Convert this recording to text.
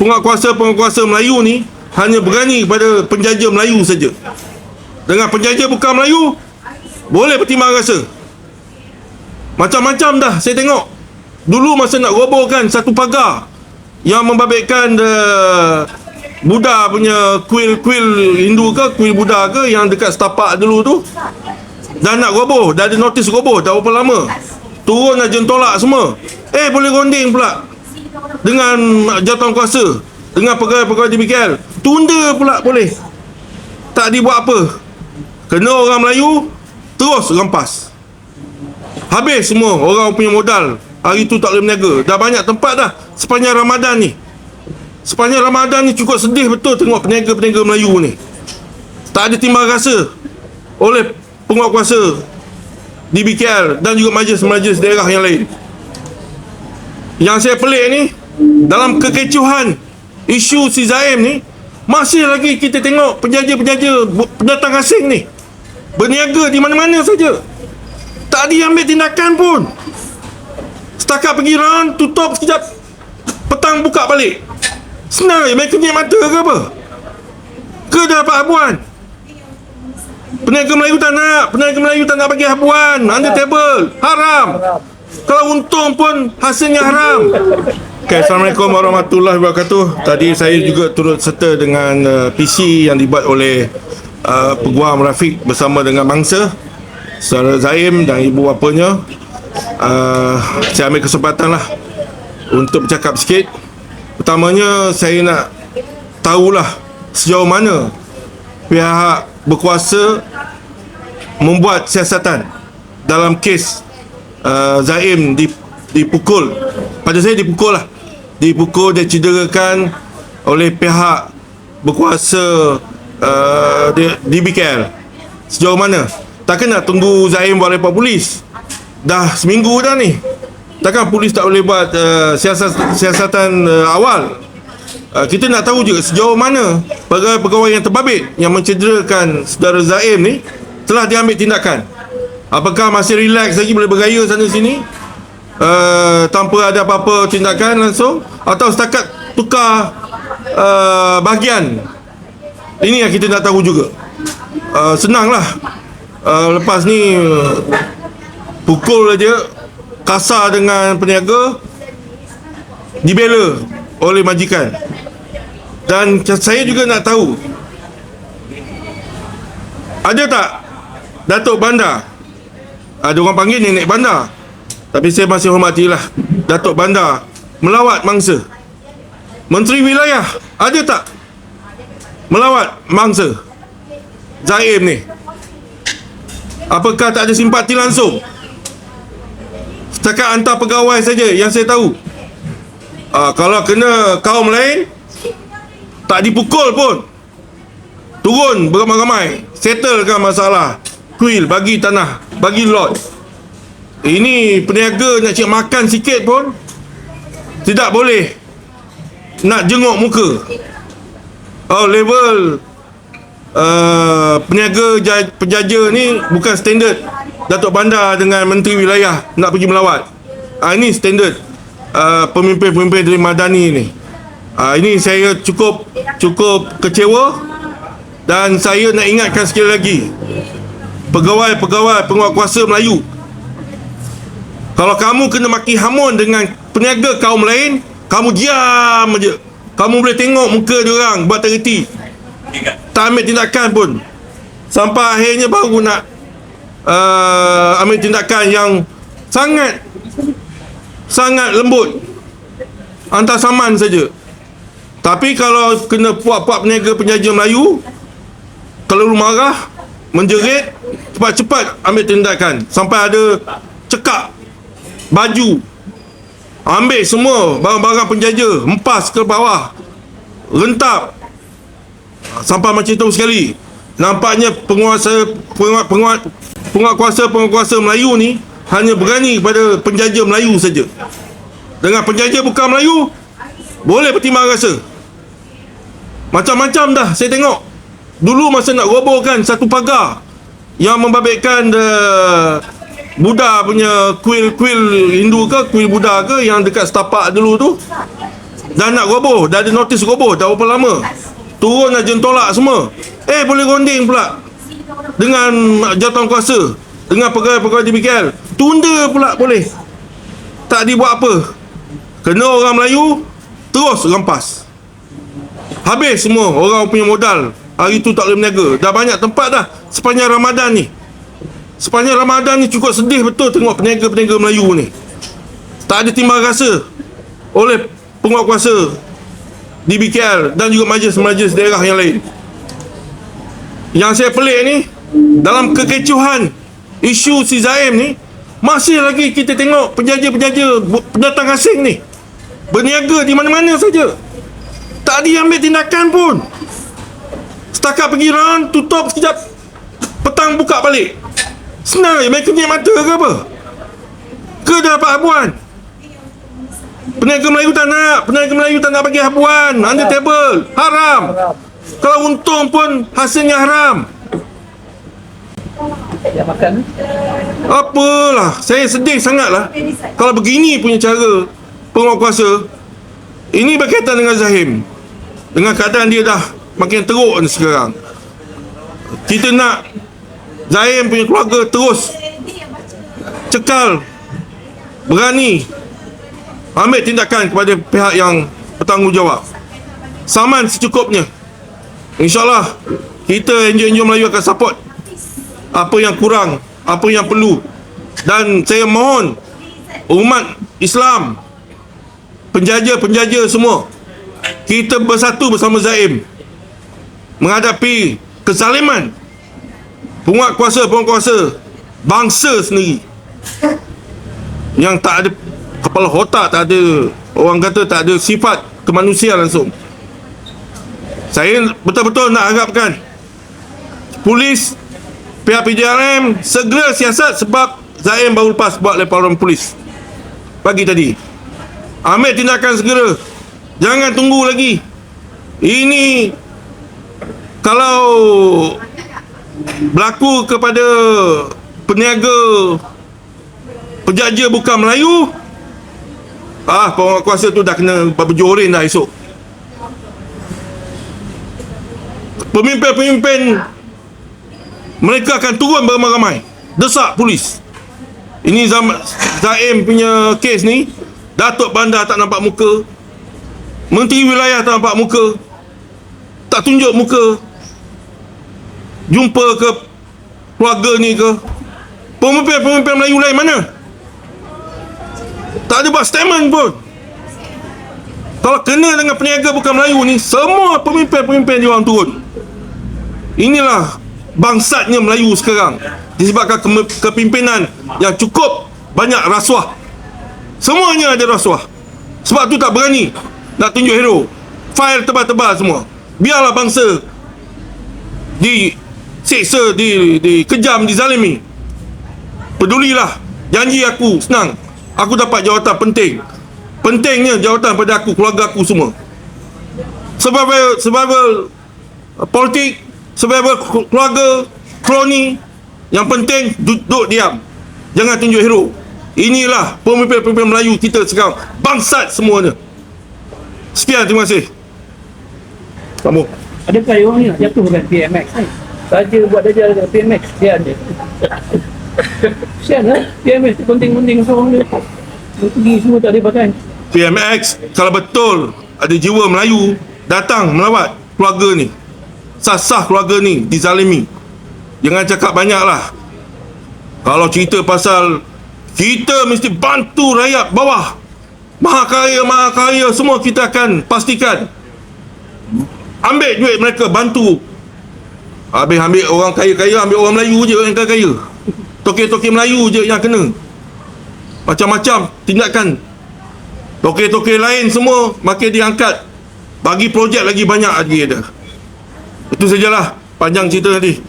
penguasa-penguasa Melayu ni hanya berani kepada penjajah Melayu saja. Dengan penjajah bukan Melayu, boleh pertimbang rasa. Macam-macam dah saya tengok. Dulu masa nak robohkan satu pagar yang membabitkan uh, Buddha punya kuil-kuil Hindu ke, kuil Buddha ke yang dekat setapak dulu tu. Dah nak roboh, dah ada notis roboh, dah berapa lama. Turun aja tolak semua. Eh boleh ronding pula. Dengan jawatan kuasa. Dengan pegawai-pegawai BKL. Tunda pula boleh. Tak dibuat apa. Kena orang Melayu, terus rampas. Habis semua orang punya modal. Hari tu tak boleh berniaga. Dah banyak tempat dah sepanjang Ramadan ni. Sepanjang Ramadan ni cukup sedih betul tengok peniaga-peniaga Melayu ni. Tak ada timbang rasa oleh penguat kuasa di BKL dan juga majlis-majlis daerah yang lain. Yang saya pelik ni, dalam kekecohan isu si Zaim ni, masih lagi kita tengok penjaja-penjaja pendatang asing ni berniaga di mana-mana saja. Tak diambil tindakan pun. Setakat pergi round, tutup sekejap, petang buka balik. Senang je, mereka punya mata ke apa? Ke dah dapat habuan? Peniaga Melayu tak nak, peniaga Melayu tak nak bagi habuan, under table, haram. Kalau untung pun hasilnya haram. Okay, Assalamualaikum warahmatullahi wabarakatuh. Tadi saya juga turut serta dengan uh, PC yang dibuat oleh uh, Peguam Rafiq bersama dengan mangsa Saudara Zaim dan ibu bapanya uh, Saya ambil kesempatan lah Untuk bercakap sikit Pertamanya saya nak tahulah Sejauh mana Pihak berkuasa Membuat siasatan Dalam kes uh, Zaim dipukul. Pada saya dipukul lah. Dipukul dan cederakan Oleh pihak Berkuasa uh, di, di Sejauh mana? Takkan nak tunggu Zaim buat report polis? Dah seminggu dah ni. Takkan polis tak boleh buat uh, siasat, siasatan uh, awal? Uh, Kita nak tahu juga sejauh mana Pegawai-pegawai yang terbabit Yang mencederakan saudara Zaim ni Telah diambil tindakan Apakah masih relax lagi boleh bergaya sana sini? Uh, Tanpa ada apa-apa tindakan langsung? Atau setakat tukar uh, bahagian? Ini yang kita nak tahu juga. Uh, Senanglah. Uh, Lepas ni uh, Pukul aja Kasar dengan peniaga Dibela Oleh majikan. Dan saya juga nak tahu. Ada tak Datuk Bandar Ada orang panggil nenek bandar. Tapi saya masih hormatilah Datuk Bandar. Melawat mangsa. Menteri Wilayah Ada tak? Melawat mangsa. Zaim ni. Apakah tak ada simpati langsung? Setakat hantar pegawai saja Yang saya tahu. Uh, Kalau kena kaum lain Tak dipukul pun. Turun beramai-ramai. Settlekan masalah Kuil bagi tanah Bagi lot. Ini peniaga nak cik makan sikit pun Tidak boleh Nak jenguk muka. Oh level uh, Peniaga jaj- penjaja ni Bukan standard. Datuk Bandar dengan Menteri Wilayah Nak pergi melawat. Uh, Ini standard uh, Pemimpin-pemimpin dari Madani ni. Uh, Ini saya cukup Cukup kecewa Dan saya nak ingatkan sekali lagi Pegawai-pegawai penguat kuasa Melayu. Kalau kamu kena maki hamun dengan Peniaga kaum lain Kamu diam aja Kamu boleh tengok muka diorang Buat terhenti Tak ambil tindakan pun. Sampai akhirnya baru nak uh, Ambil tindakan yang Sangat Sangat lembut. Antar saman saja. Tapi kalau kena puak-puak peniaga penjaja Melayu Kalau marah Menjerit Cepat-cepat ambil tindakan. Sampai ada Cekak Baju Ambil semua barang-barang penjaja Empas ke bawah Rentap. Sampai macam tu sekali. Nampaknya penguasa Penguat, penguat, penguat kuasa Penguasa Melayu ni Hanya berani kepada penjajah Melayu saja. Dengan penjajah bukan Melayu Boleh pertimbang rasa. Macam-macam dah saya tengok Dulu masa nak robohkan satu pagar Yang membabitkan uh, Buddha punya kuil-kuil Hindu ke Kuil Buddha ke Yang dekat setapak dulu tu Dah nak roboh Dah ada notis roboh Dah berapa lama? Turun dah jentolak semua. Eh boleh ronding pula Dengan jawatan kuasa Dengan pegawai-pegawai DBKL Tunda pula boleh. Tak dibuat apa. Kena orang Melayu Terus rampas. Habis semua Orang punya modal Hari tu tak boleh berniaga Dah banyak tempat dah Sepanjang Ramadan ni Sepanjang Ramadan ni cukup sedih betul Tengok peniaga-peniaga Melayu ni Tak ada timbal rasa Oleh penguatkuasa di BKL dan juga majlis-majlis daerah yang lain. Yang saya pelik ni dalam kekecohan isu si Zaim ni masih lagi kita tengok penjaja-penjaja pendatang asing ni berniaga di mana-mana saja. Tak ada yang ambil tindakan pun. Setakat pergi round tutup sekejap petang buka balik. Senang je mereka punya mata ke apa? Ke dah dapat habuan? Peniaga Melayu tak nak? Peniaga Melayu tak nak bagi habuan? Under table. Haram. Kalau untung pun Hasilnya haram. Makan Apalah. Saya sedih sangat lah Kalau begini punya cara Penguatkuasa Ini berkaitan dengan Zahim. Dengan keadaan dia dah Makin teruk ni sekarang. Kita nak Zahim punya keluarga terus Cekal Berani Ambil tindakan kepada pihak yang Bertanggungjawab. Saman secukupnya. InsyaAllah Kita NGO-NGO Melayu akan support Apa yang kurang Apa yang perlu. Dan saya mohon Umat Islam Penjaja-penjaja semua Kita bersatu bersama Zaim Menghadapi Kezaliman Penguat kuasa Penguat kuasa Bangsa sendiri. Yang tak ada Kepala otak tak ada Orang kata tak ada sifat Kemanusiaan langsung. Saya betul-betul nak harapkan Polis Pihak PJRM Segera siasat sebab Zaim baru lepas buat laporan polis. Pagi tadi. Ambil tindakan segera. Jangan tunggu lagi. Ini Kalau Berlaku kepada Peniaga Penjaja bukan Melayu Ah, penguat kuasa tu dah kena berjorin dah esok. Pemimpin-pemimpin Mereka akan turun beramai-ramai. Desak polis. Ini Zam Zaim punya kes ni Datuk Bandar tak nampak muka Menteri Wilayah tak nampak muka Tak tunjuk muka Jumpa ke Keluarga ni ke? Pemimpin-pemimpin Melayu lain mana? Tak ada buat statement pun. Kalau kena dengan peniaga bukan Melayu ni Semua pemimpin-pemimpin dia orang turun. Inilah bangsatnya Melayu sekarang. Disebabkan ke- kepimpinan yang cukup banyak rasuah. Semuanya ada rasuah. Sebab tu tak berani nak tunjuk hero. File tebal-tebal semua. Biarlah bangsa disiksa di dikejam dizalimi. Pedulilah janji aku senang. Aku dapat jawatan penting. Pentingnya jawatan pada aku keluarga aku semua. Survival survival uh, politik survival ke- keluarga kroni yang penting duduk diam. Jangan tunjuk hero inilah pemimpin-pemimpin Melayu kita sekarang. Bangsat semuanya. Sekian terima kasih. Sambung. Dia orang ni nak jatuhkan PMX ni Saja buat dekat PMX Kesian dia. Kesian lah PMX tu penting-penting seorang dia. Dia pergi semua tak ada pakai. PMX kalau betul ada jiwa Melayu datang melawat keluarga ni sah-sah keluarga ni dizalimi jangan cakap banyak lah kalau cerita pasal kita mesti bantu rakyat bawah maha kaya maha kaya semua kita akan pastikan. Ambil duit mereka bantu habis ambil orang kaya-kaya ambil orang Melayu je yang kaya-kaya toke-toke Melayu je yang kena macam-macam tindakan Toke-toke lain semua makin diangkat. Bagi projek lagi banyak lagi ada. Itu sajalah panjang cerita nanti.